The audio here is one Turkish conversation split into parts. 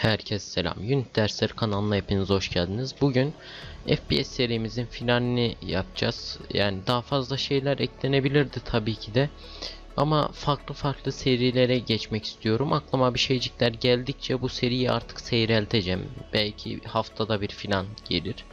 Herkese selam. Unit Dersleri kanalına hepiniz hoş geldiniz. Bugün FPS serimizin finalini yapacağız. Yani daha fazla şeyler eklenebilirdi tabii ki de. Ama farklı farklı serilere geçmek istiyorum. Aklıma bir şeycikler geldikçe bu seriyi artık seyrelteceğim. Belki haftada bir filan gelir.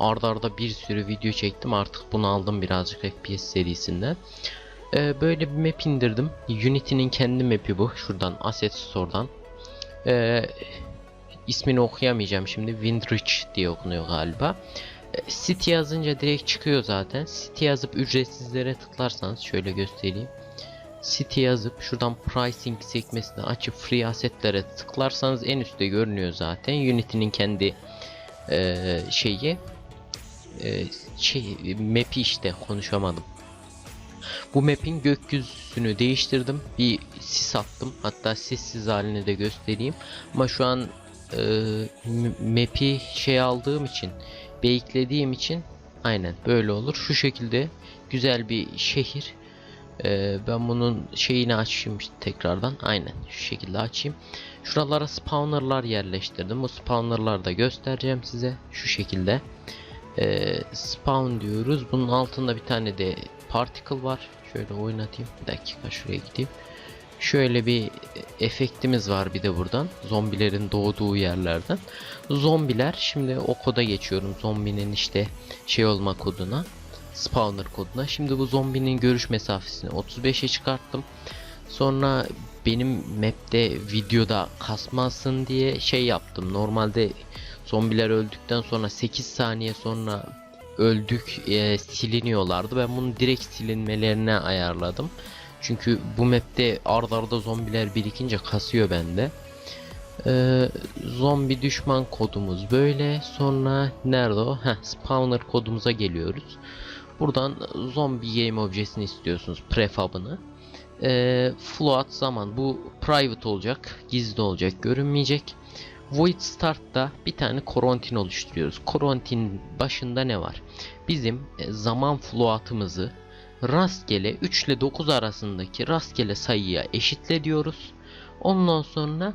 Arda arda bir sürü video çektim. Artık bunu aldım birazcık FPS serisinden. Ee, böyle bir map indirdim. Unity'nin kendi map'i bu. Şuradan Asset Store'dan. Ee, ismini okuyamayacağım şimdi. Windrich diye okunuyor galiba. Ee, City yazınca direkt çıkıyor zaten. City yazıp ücretsizlere tıklarsanız şöyle göstereyim. City yazıp şuradan pricing sekmesini açıp free assetlere tıklarsanız en üstte görünüyor zaten. Unity'nin kendi eee, şeyi eee, şey map'i işte konuşamadım. Bu map'in gökyüzünü değiştirdim. Bir sis attım. Hatta sessiz halini de göstereyim. Ama şu an e, map'i şey aldığım için, beyiklediğim için aynen böyle olur. Şu şekilde güzel bir şehir. E, ben bunun şeyini açayım tekrardan. Aynen şu şekilde açayım. Şuralara spawnerlar yerleştirdim. Bu spawnerları da göstereceğim size. Şu şekilde. E, spawn diyoruz. Bunun altında bir tane de particle var. Şöyle oynatayım. Bir dakika şuraya gideyim. Şöyle bir efektimiz var bir de buradan. Zombilerin doğduğu yerlerden. Zombiler şimdi o koda geçiyorum. Zombinin işte şey olma koduna. Spawner koduna. Şimdi bu zombinin görüş mesafesini 35'e çıkarttım. Sonra benim map'te videoda kasmasın diye şey yaptım. Normalde zombiler öldükten sonra 8 saniye sonra öldük e, siliniyorlardı. Ben bunu direkt silinmelerine ayarladım. Çünkü bu map'te ard arda zombiler birikince kasıyor bende. Ee, zombi düşman kodumuz böyle. Sonra nerede o? Heh, spawner kodumuza geliyoruz. Buradan zombi game objesini istiyorsunuz. Prefab'ını. Ee, float zaman bu private olacak. Gizli olacak. Görünmeyecek. Void Start'ta bir tane korontin oluşturuyoruz. Korontin başında ne var? Bizim e, zaman floatımızı rastgele 3 ile 9 arasındaki rastgele sayıya eşitle diyoruz. Ondan sonra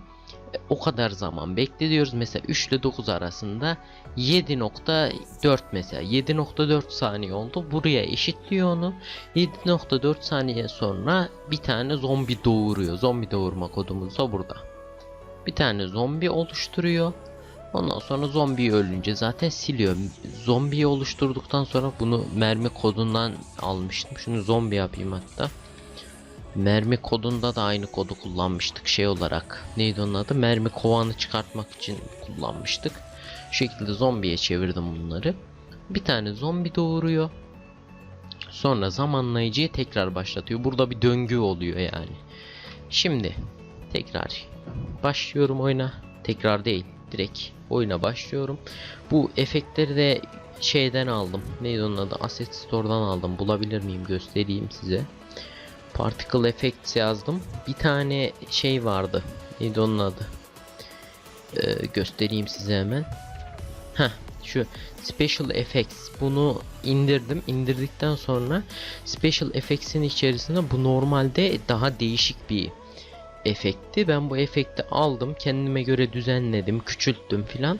e, o kadar zaman bekletiyoruz. Mesela 3 ile 9 arasında 7.4 mesela 7.4 saniye oldu. Buraya eşitliyor onu. 7.4 saniye sonra bir tane zombi doğuruyor. Zombi doğurma kodumuz da burada. Bir tane zombi oluşturuyor. Ondan sonra zombi ölünce zaten siliyor. Zombiyi oluşturduktan sonra bunu mermi kodundan almıştım. Şunu zombi yapayım hatta. Mermi kodunda da aynı kodu kullanmıştık şey olarak. Neydi onun adı? Mermi kovanı çıkartmak için kullanmıştık. Şu şekilde zombiye çevirdim bunları. Bir tane zombi doğuruyor. Sonra zamanlayıcıyı tekrar başlatıyor. Burada bir döngü oluyor yani. Şimdi tekrar başlıyorum oyuna. Tekrar değil. Direkt oyuna başlıyorum. Bu efektleri de şeyden aldım. Neydi onun adı? Asset Store'dan aldım. Bulabilir miyim? Göstereyim size. Particle Effects yazdım. Bir tane şey vardı. Neydi onun adı? Ee, göstereyim size hemen. Heh, şu Special Effects bunu indirdim. İndirdikten sonra Special Effects'in içerisinde bu normalde daha değişik bir efekti. Ben bu efekti aldım. Kendime göre düzenledim. Küçülttüm filan.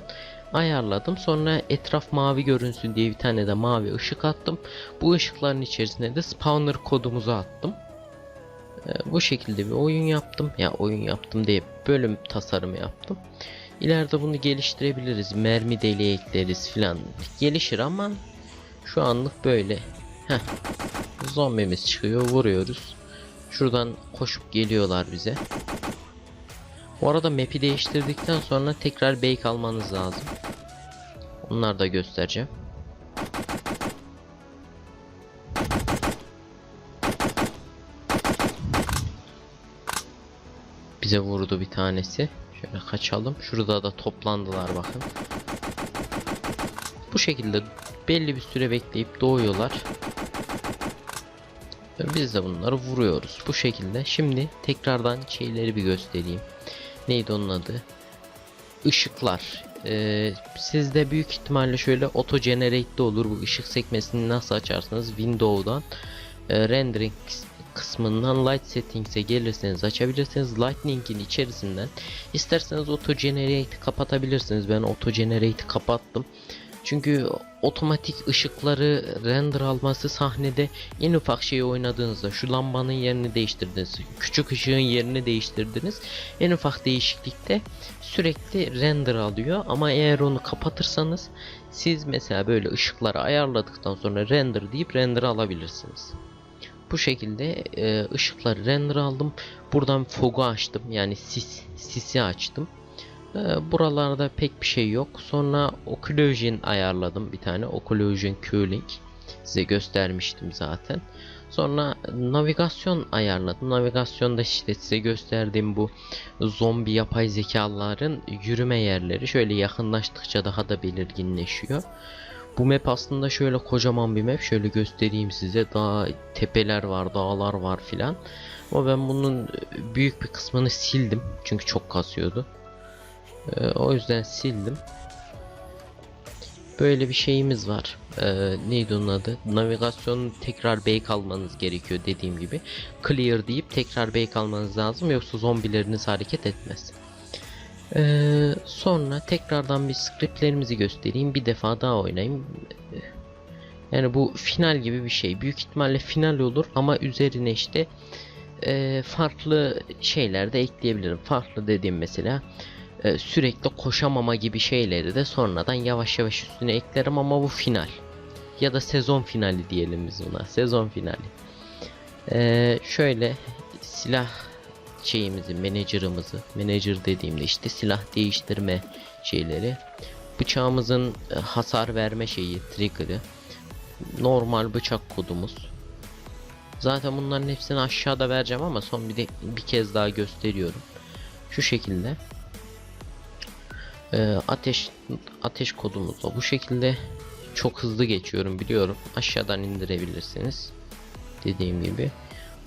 Ayarladım. Sonra etraf mavi görünsün diye bir tane de mavi ışık attım. Bu ışıkların içerisine de spawner kodumuzu attım. Ee, bu şekilde bir oyun yaptım. Ya oyun yaptım diye bölüm tasarımı yaptım. İleride bunu geliştirebiliriz. Mermi deliği ekleriz filan. Gelişir ama şu anlık böyle. Heh. Zombimiz çıkıyor. Vuruyoruz. Şuradan koşup geliyorlar bize. Bu arada map'i değiştirdikten sonra tekrar bake almanız lazım. Onları da göstereceğim. Bize vurdu bir tanesi. Şöyle kaçalım. Şurada da toplandılar bakın. Bu şekilde belli bir süre bekleyip doğuyorlar. Biz de bunları vuruyoruz. Bu şekilde. Şimdi tekrardan şeyleri bir göstereyim. Neydi onun adı? Işıklar. Ee, sizde büyük ihtimalle şöyle auto generate de olur. Bu ışık sekmesini nasıl açarsınız? Window'dan e, rendering kısmından Light Settings'e gelirseniz açabilirsiniz. Lightning'in içerisinden isterseniz Auto Generate'i kapatabilirsiniz. Ben Auto Generate'i kapattım. Çünkü otomatik ışıkları render alması sahnede en ufak şeyi oynadığınızda şu lambanın yerini değiştirdiniz. Küçük ışığın yerini değiştirdiniz. En ufak değişiklikte sürekli render alıyor ama eğer onu kapatırsanız siz mesela böyle ışıkları ayarladıktan sonra render deyip render alabilirsiniz. Bu şekilde e, ışıkları render aldım. Buradan fog'u açtım. Yani sis sisi açtım. E, buralarda pek bir şey yok. Sonra occlusion ayarladım bir tane. Occlusion cooling. Size göstermiştim zaten. Sonra navigasyon ayarladım. Navigasyonda işte size gösterdiğim bu zombi yapay zekaların yürüme yerleri şöyle yakınlaştıkça daha da belirginleşiyor. Bu map aslında şöyle kocaman bir map. Şöyle göstereyim size. Daha tepeler var, dağlar var filan. Ama ben bunun büyük bir kısmını sildim. Çünkü çok kasıyordu. Ee, o yüzden sildim. Böyle bir şeyimiz var. Ee, neydi onun adı? Navigasyonu tekrar bake almanız gerekiyor dediğim gibi. Clear deyip tekrar bake almanız lazım yoksa zombileriniz hareket etmez. Ee, sonra tekrardan bir scriptlerimizi göstereyim. Bir defa daha oynayayım. Yani bu final gibi bir şey. Büyük ihtimalle final olur ama üzerine işte e, farklı şeyler de ekleyebilirim. Farklı dediğim mesela e, sürekli koşamama gibi şeyleri de sonradan yavaş yavaş üstüne eklerim ama bu final. Ya da sezon finali diyelim biz buna. Sezon finali. Ee, şöyle silah şeyimizi, manager'ımızı, manager dediğimde işte silah değiştirme şeyleri, bıçağımızın e, hasar verme şeyi, trigger'ı, normal bıçak kodumuz. Zaten bunların hepsini aşağıda vereceğim ama son bir de bir kez daha gösteriyorum. Şu şekilde. Ee, ateş ateş kodumuz da bu şekilde çok hızlı geçiyorum biliyorum. Aşağıdan indirebilirsiniz. Dediğim gibi.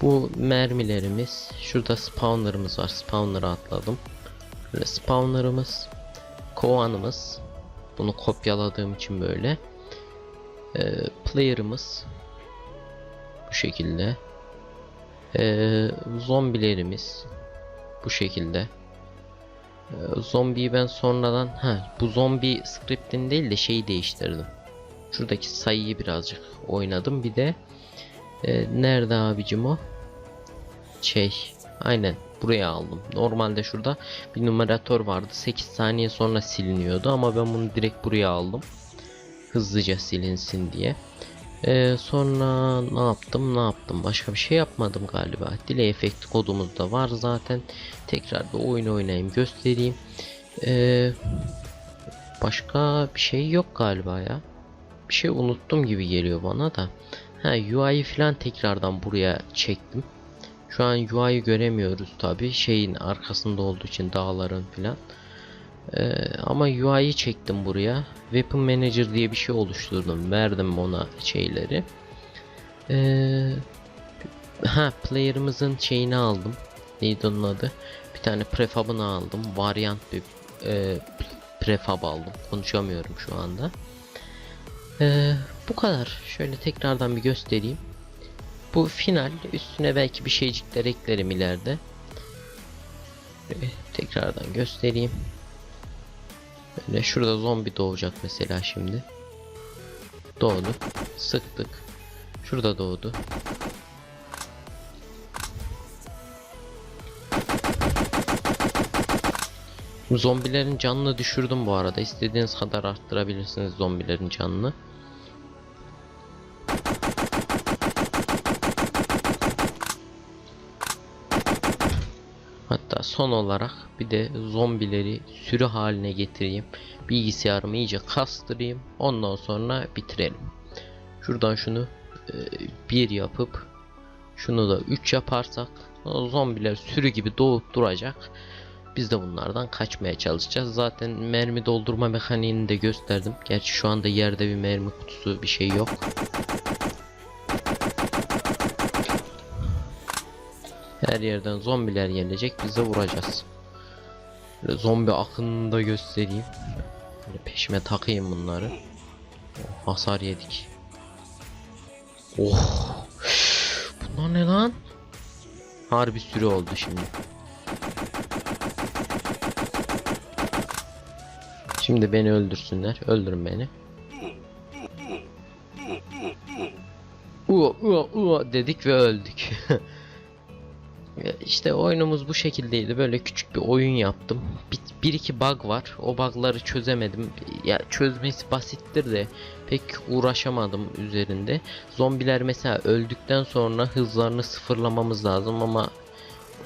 Bu mermilerimiz. Şurada spawner'ımız var. Spawner'ı atladım. Böyle spawner'ımız. Kovanımız. Bunu kopyaladığım için böyle. Ee, player'ımız. Bu şekilde. Ee, zombilerimiz. Bu şekilde. Ee, zombiyi ben sonradan ha bu zombi script'in değil de şeyi değiştirdim. Şuradaki sayıyı birazcık oynadım. Bir de e, nerede abicim o? Şey, aynen buraya aldım. Normalde şurada bir numaratör vardı. 8 saniye sonra siliniyordu ama ben bunu direkt buraya aldım. Hızlıca silinsin diye. Ee, sonra ne yaptım ne yaptım? Başka bir şey yapmadım galiba. Delay efekti kodumuz da var zaten. Tekrar bir oyun oynayayım göstereyim. Ee, başka bir şey yok galiba ya. Bir şey unuttum gibi geliyor bana da. Ha UI'yi falan tekrardan buraya çektim. Şu an UI'yi göremiyoruz tabi şeyin arkasında olduğu için dağların filan ee, ama UI'yi çektim buraya. Weapon Manager diye bir şey oluşturdum. Verdim ona şeyleri. Ee, ha player'ımızın şeyini aldım. Neydi onun adı? Bir tane prefab'ını aldım. Variant bir e, prefab aldım. Konuşamıyorum şu anda. Ee, bu kadar. Şöyle tekrardan bir göstereyim. Bu final. Üstüne belki bir şeycikler eklerim ileride. Şöyle tekrardan göstereyim. Böyle şurada zombi doğacak mesela şimdi. Doğdu. Sıktık. Şurada doğdu. Zombilerin canını düşürdüm bu arada. İstediğiniz kadar arttırabilirsiniz zombilerin canını. Son olarak bir de zombileri sürü haline getireyim. Bilgisayarımı iyice kastırayım. Ondan sonra bitirelim. Şuradan şunu e, bir yapıp şunu da 3 yaparsak zombiler sürü gibi doğup duracak. Biz de bunlardan kaçmaya çalışacağız. Zaten mermi doldurma mekaniğini de gösterdim. Gerçi şu anda yerde bir mermi kutusu bir şey yok. Her yerden zombiler gelecek. Biz de vuracağız. Böyle zombi akınını da göstereyim. Böyle peşime takayım bunları. Oh, hasar yedik. Oh. Bunlar ne lan? Harbi süre oldu şimdi. Şimdi beni öldürsünler. Öldürün beni. Ua ua ua dedik ve öldük. İşte oyunumuz bu şekildeydi. Böyle küçük bir oyun yaptım. Bir, bir iki bug var. O bug'ları çözemedim. Ya çözmesi basittir de pek uğraşamadım üzerinde. Zombiler mesela öldükten sonra hızlarını sıfırlamamız lazım ama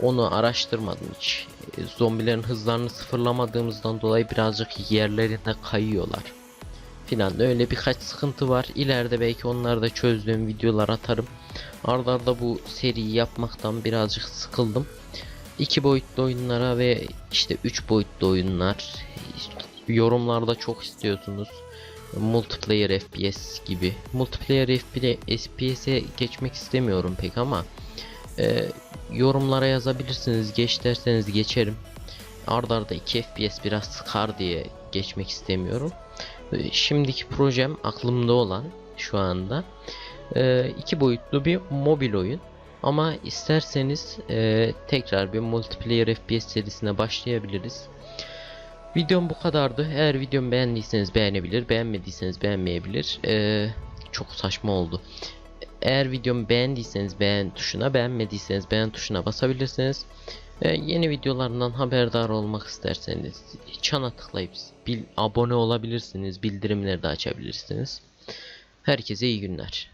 onu araştırmadım hiç. E, Zombilerin hızlarını sıfırlamadığımızdan dolayı birazcık yerlerinde kayıyorlar. Filan öyle birkaç sıkıntı var. İleride belki onları da çözdüğüm videolar atarım. Arda arda bu seriyi yapmaktan birazcık sıkıldım. İki boyutlu oyunlara ve işte üç boyutlu oyunlar yorumlarda çok istiyorsunuz. Multiplayer FPS gibi. Multiplayer FPS'e geçmek istemiyorum pek ama e, yorumlara yazabilirsiniz. Geç derseniz geçerim. Arda arda 2 FPS biraz sıkar diye geçmek istemiyorum. E, Şimdiki projem aklımda olan şu anda e, iki boyutlu bir mobil oyun. Ama isterseniz e, tekrar bir multiplayer FPS serisine başlayabiliriz. Videom bu kadardı. Eğer videomu beğendiyseniz beğenebilir, beğenmediyseniz beğenmeyebilir. E, çok saçma oldu. Eğer videomu beğendiyseniz beğen tuşuna, beğenmediyseniz beğen tuşuna basabilirsiniz. E, yeni videolarından haberdar olmak isterseniz çana tıklayıp bil, abone olabilirsiniz. Bildirimleri de açabilirsiniz. Herkese iyi günler.